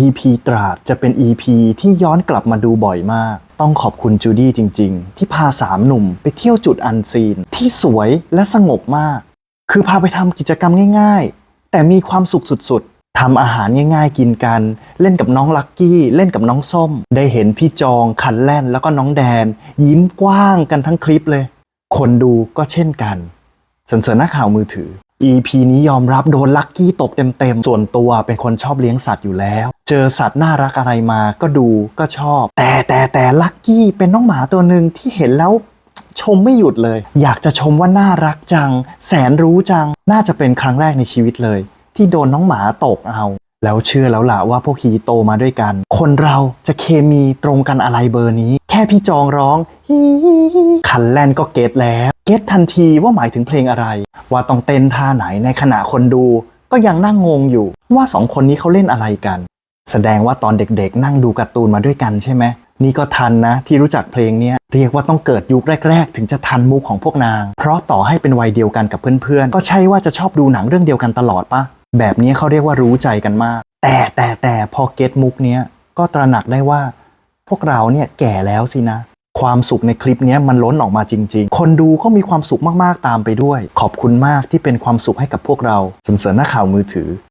EP ตราดจะเป็น EP ที่ย้อนกลับมาดูบ่อยมาก ต้องขอบคุณจูดี้จริง ๆ ที่พาสามหนุ่มไปเที่ยวจุดอันซีน ที่สวยและสงบมาก คือพาไปทำกิจกรรมง่าย ๆ แต่มีความสุขสุดๆทำอาหารง่ายๆ กินกัน เล่นกับน้องลักกี้ เล่นกับน้องส้ม ได้เห็นพี่จองคันแล่นแล้วก็น้องแดน ยิ้มกว้างกันทั้งคลิปเลย คนดูก็เช่นกันสันเสริญนักข่าวมือถือ EP นี้ยอมรับโดนลักกี้ตบเต็มๆ ส่วนตัวเป็นคนชอบเลี้ยงสัตว์อยู่แล้ว เจอสัตว์น่ารักอะไรมาก็ดูก็ชอบ แต่แต่แต่ลักกี้เป็นน้องหมาตัวหนึ่งที่เห็นแล้วชมไม่หยุดเลย อยากจะชมว่าน่ารักจัง แสนรู้จัง น่าจะเป็นครั้งแรกในชีวิตเลย ที่โดนน้องหมาตกเอา แล้วเชื่อแล้วล่ะว่าพวกฮีโตมาด้วยกัน คนเราจะเคมีตรงกันอะไรเบอร์นี้ พี่จองร้องฮคันแลนก็เก็ตแล้ว เก็ตทันทีว่าหมายถึงเพลงอะไร ว่าต้องเต้นท่าไหนในขณะคนดู ก็ยังนั่งงงอยู่ ว่าสองคนนี้เขาเล่นอะไรกัน แสดงว่าตอนเด็กๆ นั่งดูการ์ตูนมาด้วยกันใช่ไหมนี่ก็ทันนะที่รู้จักเพลงนี้เรียกว่าต้องเกิดยุคแรก ๆ ถึงจะทันมุกของพวกนาง เพราะต่อให้เป็นวัยเดียวกันกับเพื่อนๆ ก็ใช่ว่าจะชอบดูหนังเรื่องเดียวกันตลอดปะแบบนี้เขาเรียกว่ารู้ใจกันมาก แต่แต่แต่พอเก็ตมุกเนี้ยก็ตระหนักได้ว่า วกเราเนี่ยแก่แล้วสินะ ความสุขในคลิปนี้มันล้นออกมาจริง ๆ คนดูก็มีความสุขมากๆตามไปด้วย ขอบคุณมากที่เป็นความสุขให้กับพวกเราสนเสริญหน้าข่าวมือถือ